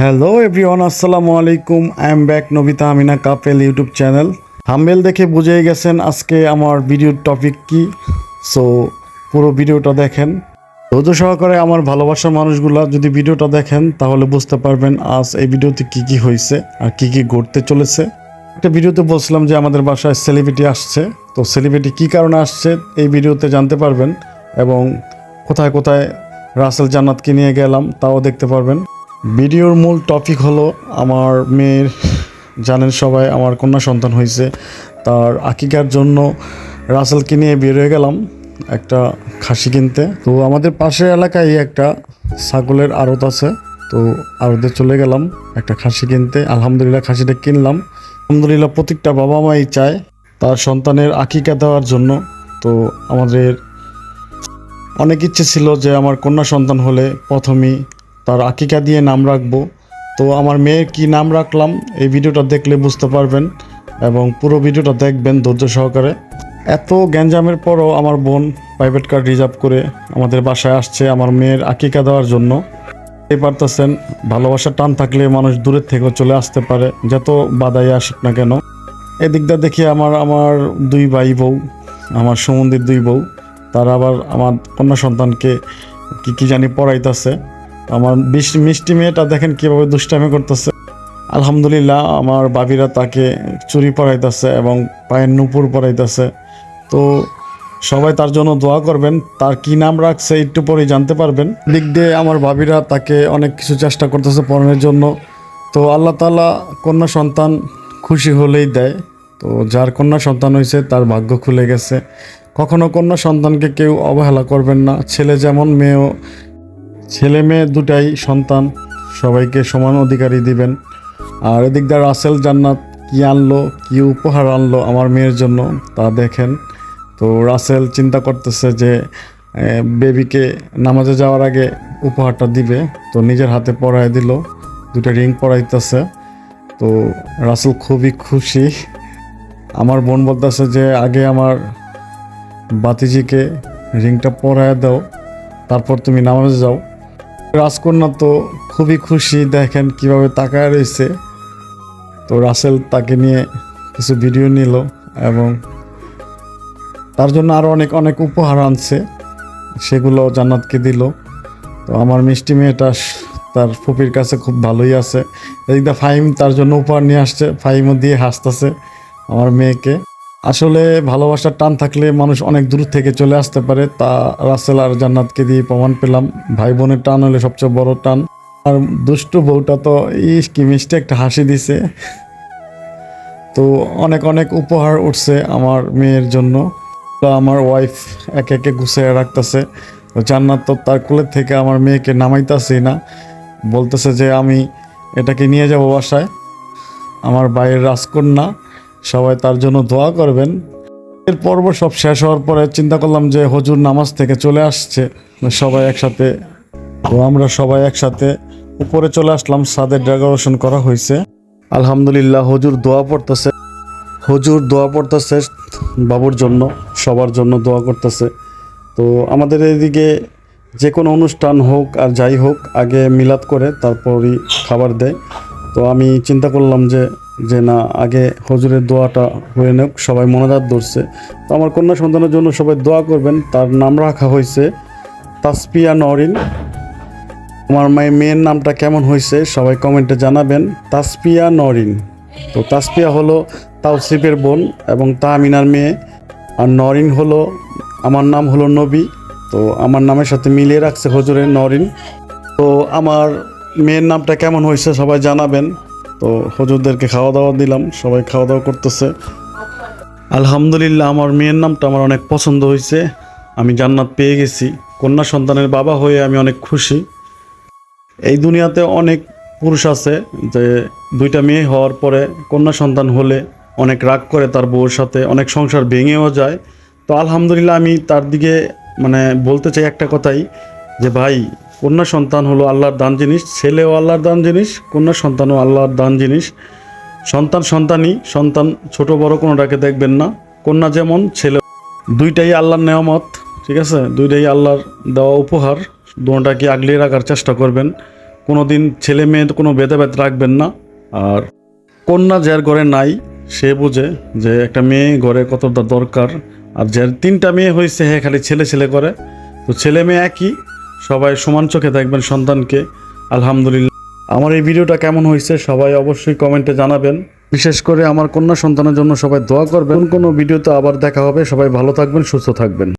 Hello everyone আসসালামু আলাইকুম I am back Nabita Amina couple YouTube channel thumbnail দেখে বুঝে গেছেন আজকে আমার ভিডিওর টপিক কি। সো পুরো ভিডিওটা দেখেন। ধৈর্য সহকারে আমার ভালোবাসার মানুষগুলা যদি ভিডিওটা দেখেন, তাহলে বুঝতে পারবেন আজ এই ভিডিওতে কি কি হয়েছে আর কি কি ঘটতে চলেছে। একটা ভিডিওতে বলছিলাম যে আমাদের বাসায় সেলিব্রিটি আসছে। তো সেলিব্রিটি কি কারণে আসছে, এই ভিডিওতে জানতে পারবেন। এবং কোথায় কোথায় রাসেল জান্নাতকে নিয়ে গেলাম, তাও দেখতে পারবেন। ভিডিওর মূল টপিক হলো আমার মেয়ের, জানেন সবাই আমার কন্যা সন্তান হয়েছে। তার আকিকার জন্য রাসেলকে নিয়ে বের হয়ে গেলাম একটা খাসি কিনতে। তো আমাদের পাশের এলাকায় একটা ছাগলের আড়ত আছে। তো আড়তে চলে গেলাম একটা খাসি কিনতে। আলহামদুলিল্লাহ খাসিটা কিনলাম। আলহামদুলিল্লাহ প্রত্যেকটা বাবা মাই চায় তার সন্তানের আকিকা দেওয়ার জন্য। তো আমাদের অনেক ইচ্ছে ছিল যে আমার কন্যা সন্তান হলে প্রথমেই তার আকিকা দিয়ে নাম রাখব। তো আমার মেয়ের কি নাম রাখলাম, এই ভিডিওটা দেখলে বুঝতে পারবেন এবং পুরো ভিডিওটা দেখবেন ধৈর্য সহকারে। এত গ্যাঞ্জামের পরও আমার বোন প্রাইভেট কার রিজার্ভ করে আমাদের বাসায় আসছে আমার মেয়ের আকিকা দেওয়ার জন্য। এই পারতেছেন ভালোবাসার টান থাকলে মানুষ দূরের থেকেও চলে আসতে পারে, যত বাধাই আসুক না কেন। এদিকটা দেখি আমার আমার দুই ভাই বউ, আমার সমন্দির দুই বউ, তারা আবার আমার কন্যা সন্তানকে কি কি জানি পড়াইতেছে। আমার মিষ্টি মেয়েটা দেখেন কীভাবে দুষ্টামি করতেছে। আলহামদুলিল্লাহ, আমার বাবিরা তাকে চুরি পড়াইতেছে এবং পায়ের নুপুর পড়াইতেছে তো সবাই তার জন্য দোয়া করবেন, তার কি নাম রাখছে একটু পরেই জানতে পারবেন। দিক দিয়ে আমার ভাবিরা তাকে অনেক কিছু চেষ্টা করতেছে পড়ানোর জন্য। তো আল্লাহ তালা কন্যা সন্তান খুশি হলেই দেয়। তো যার কন্যা সন্তান হয়েছে, তার ভাগ্য খুলে গেছে। কখনো কন্যা সন্তানকে কেউ অবহেলা করবেন না। ছেলে যেমন, মেয়েও ছেলে মেয়ে দুটাই সন্তান, সবাইকে সমান অধিকারী দিবেন। আর এদিক দিয়ে রাসেল জান্নাত কি আনলো, কি উপহার আনলো আমার মেয়ের জন্য তা দেখেন। তো রাসেল চিন্তা করতেছে যে বেবিকে নামাজে যাওয়ার আগে উপহারটা দিবে। তো নিজের হাতে পরায় দিল, দুটা রিং পরাইতেছে। তো রাসেল খুবই খুশি। আমার বোন বলতেছে যে, আগে আমার বাতিজিকে রিংটা পরায় দাও, তারপর তুমি নামাজে যাও। রাজকন্যা তো খুবই খুশি, দেখেন কীভাবে তাকায় রয়েছে। তো রাসেল তাকে নিয়ে কিছু ভিডিও নিল এবং তার জন্য আরও অনেক অনেক উপহার আনছে, সেগুলো জান্নাতকে দিল। তো আমার মিষ্টি মেয়েটা তার ফুপির কাছে খুব ভালোই আছে। এদিকটা ফাহিম তার জন্য উপহার নিয়ে আসছে, ফাহিমও দিয়ে হাসতেছে আমার মেয়েকে। আসলে ভালোবাসার টান থাকলে মানুষ অনেক দূর থেকে চলে আসতে পারে, তা রাসেল আর জান্নাতকে দিয়ে প্রমাণ পেলাম। ভাই বোনের টান হলে সবচেয়ে বড় টান। আর দুষ্টু বউটা তো, ইস কি মিষ্টি একটা হাসি দিছে। তো অনেক অনেক উপহার উঠছে আমার মেয়ের জন্য। তো আমার ওয়াইফ একে একে গুছিয়ে রাখতেছে। তো জান্নাত তো তার কোলের থেকে আমার মেয়েকে নামাইতাছি না। বলতেছে যে আমি এটাকে নিয়ে যাব বাসায়। আমার ভাইয়ের রাজকন্যা। সবাই তার জন্য দোয়া করবেন। এর পর্ব সব শেষ হওয়ার পরে চিন্তা করলাম যে হজুর নামাজ থেকে চলে আসছে। সবাই একসাথে, তো আমরা সবাই একসাথে উপরে চলে আসলাম, সাদের ডেকোরেশন করা হয়েছে। আলহামদুলিল্লাহ, হজুর দোয়া পড়তেছে। হজুর দোয়া পড়তেছে বাবুর জন্য, সবার জন্য দোয়া করতেছে। তো আমাদের এদিকে যে কোনো অনুষ্ঠান হোক আর যাই হোক, আগে মিলাদ করে তারপরই খাবার দেয়। তো আমি চিন্তা করলাম যে যে না, আগে হজুরের দোয়াটা হয়ে নেক, সবাই মনোজাত ধরছে। তো আমার কন্যা সন্তানের জন্য সবাই দোয়া করবেন। তার নাম রাখা হয়েছে তাসপিয়া নরিন। আমার মায়ের মেয়ের নামটা কেমন হয়েছে সবাই কমেন্টে জানাবেন। তাসপিয়া নরিন। তো তাসপিয়া হলো তাওসিফের বোন এবং তাহমিনার মেয়ে। আর নরিন হলো, আমার নাম হলো নবী। তো আমার নামের সাথে মিলিয়ে রাখছে হজুরের নরিন। তো আমার মেয়ের নামটা কেমন হয়েছে সবাই জানাবেন। তো হজুরদেরকে খাওয়া দাওয়া দিলাম, সবাই খাওয়া দাওয়া করতেছে। আলহামদুলিল্লাহ, আমার মেয়ের নামটা আমার অনেক পছন্দ হয়েছে। আমি জান্নাত পেয়ে গেছি। কন্যা সন্তানের বাবা হয়ে আমি অনেক খুশি। এই দুনিয়াতে অনেক পুরুষ আছে যে দুইটা মেয়ে হওয়ার পরে কন্যা সন্তান হলে অনেক রাগ করে তার বউর সাথে, অনেক সংসার ভেঙেও যায়। তো আলহামদুলিল্লাহ, আমি তার দিকে মানে বলতে চাই একটা কথাই যে, ভাই কন্যা সন্তান হলো আল্লাহর দান জিনিস, ছেলেও আল্লাহর দান জিনিস, কন্যা সন্তানও আল্লাহর দান জিনিস। সন্তান সন্তানই, সন্তান ছোট বড় কোনোটাকে দেখবেন না। কন্যা যেমন, ছেলে দুইটাই আল্লাহর নেয়ামত, ঠিক আছে? দুইটাই আল্লাহর দেওয়া উপহার, দুটাকে আগলিয়ে রাখার চেষ্টা করবেন। কোনো দিন ছেলে মেয়ে কোনো ভেদাভেদ রাখবেন না। আর কন্যা যার ঘরে নাই, সে বুঝে যে একটা মেয়ে ঘরে কতটা দরকার। আর যার তিনটা মেয়ে হয়েছে হ্যাঁ খালি ছেলে ছেলে করে। তো ছেলে মেয়ে একই সবাই সমান চোখে দেখবেন সন্তানকে। আলহামদুলিল্লাহ। আমার এই ভিডিওটা কেমন হয়েছে সবাই অবশ্যই কমেন্টে জানাবেন। বিশেষ করে আমার কন্যা সন্তানের জন্য সবাই দোয়া করবেন। কোনো ভিডিওতে আবার দেখা হবে, সবাই ভালো থাকবেন, সুস্থ থাকবেন।